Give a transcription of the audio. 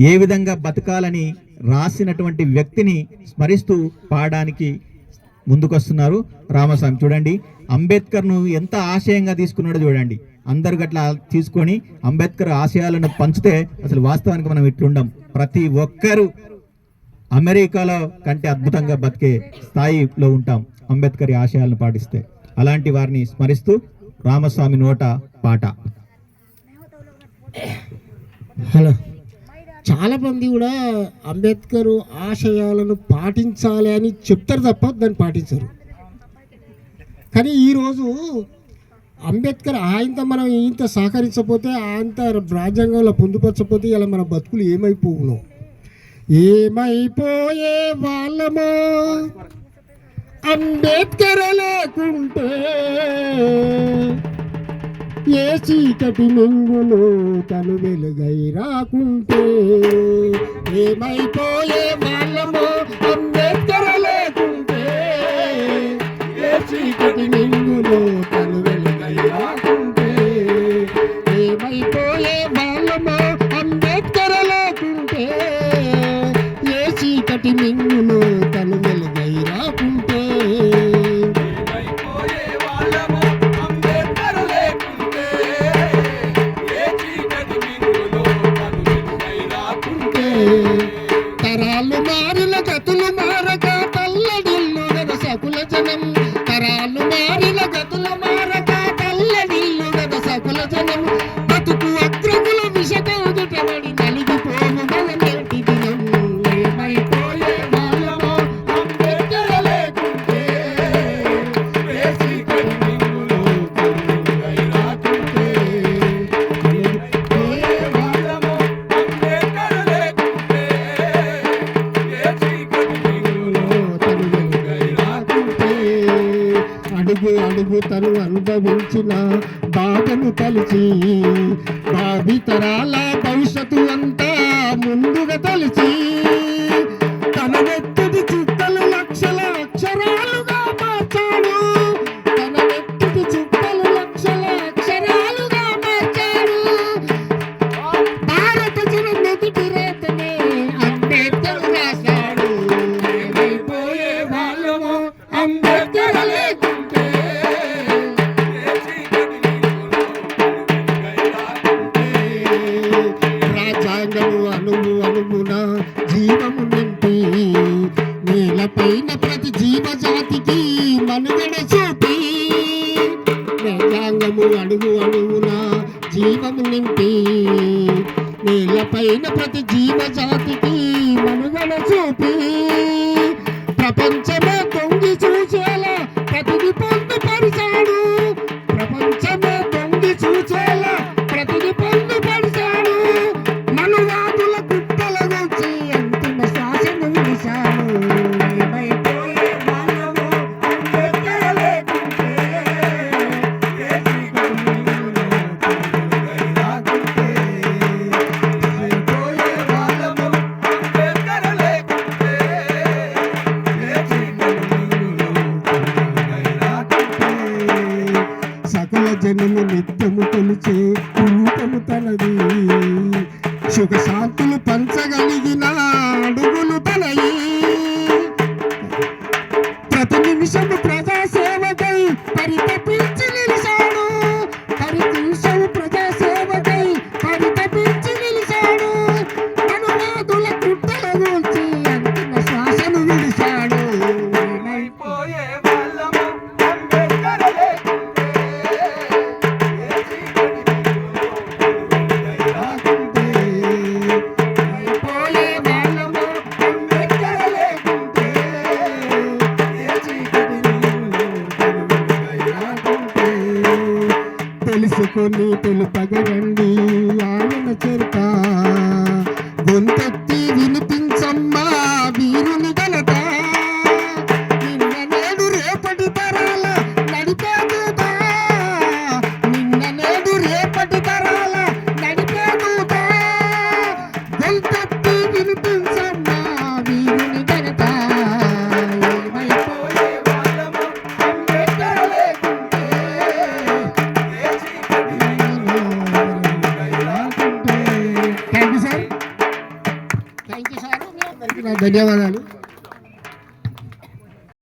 ఏ విధంగా బతకాలని రాసినటువంటి వ్యక్తిని స్మరిస్తూ పాడడానికి ముందుకొస్తున్నారు రామస్వామి. చూడండి అంబేద్కర్ను ఎంత ఆశయంగా తీసుకున్నాడో చూడండి. అందరు గట్లా తీసుకొని అంబేద్కర్ ఆశయాలను పంచితే అసలు వాస్తవానికి మనం ఇట్లుండం. ప్రతి ఒక్కరూ అమెరికాలో కంటే అద్భుతంగా బతికే స్థాయిలో ఉంటాం అంబేద్కర్ ఆశయాలను పాటిస్తే. అలాంటి వారిని స్మరిస్తూ రామస్వామి నోట పాట. హలో. చాలామంది కూడా అంబేద్కర్ ఆశయాలను పాటించాలి అని చెప్తారు తప్ప దాన్ని పాటించరు. కానీ ఈరోజు అంబేద్కర్ ఆయనతో మనం ఇంత సహకరించకపోతే ఆయనతో రాజ్యాంగంలో పొందుపరచకపోతే ఇలా మన బతుకులు ఏమైపోవును. ఏమైపోయే వాళ్ళమో అంబేద్కర్ లేకుంటే ఏ చీకటి మింగులు తను వెలుగై రాకుంటే? ఏమైపోయే వాళ్ళమో అంబేద్కర్ లేకుంటే? ఏ చీకటి మింగులు తను వెలుగై రాకుంటే? ఏమైపోయే వాళ్ళమో అంబేద్కర్ లేకుంటే? ఏ చీకటి మింగులు తల్లడిల్లు జనం తరాలు మారి అడుగు తను అనుభవించిన బాధను తలిచి భావితరాల భవిష్యత్తు అంతా ముందుగా తలిచి. మనుగడ చూపి అడుగు అడుగున జీవము నింపి. నేలపైన ప్రతి జీవజాతికి మనుగడ చూపి. ప్రపంచమే తొంగి చూసే జనులు నిత్యము కొలిచే రూపము తనది. సుఖ శాంతులు పంచగలిగిన అడుగులు తనయి. ప్రతి నిమిషము తెలుసుకొని తెలుపగరండి ధన్యవాదాలు.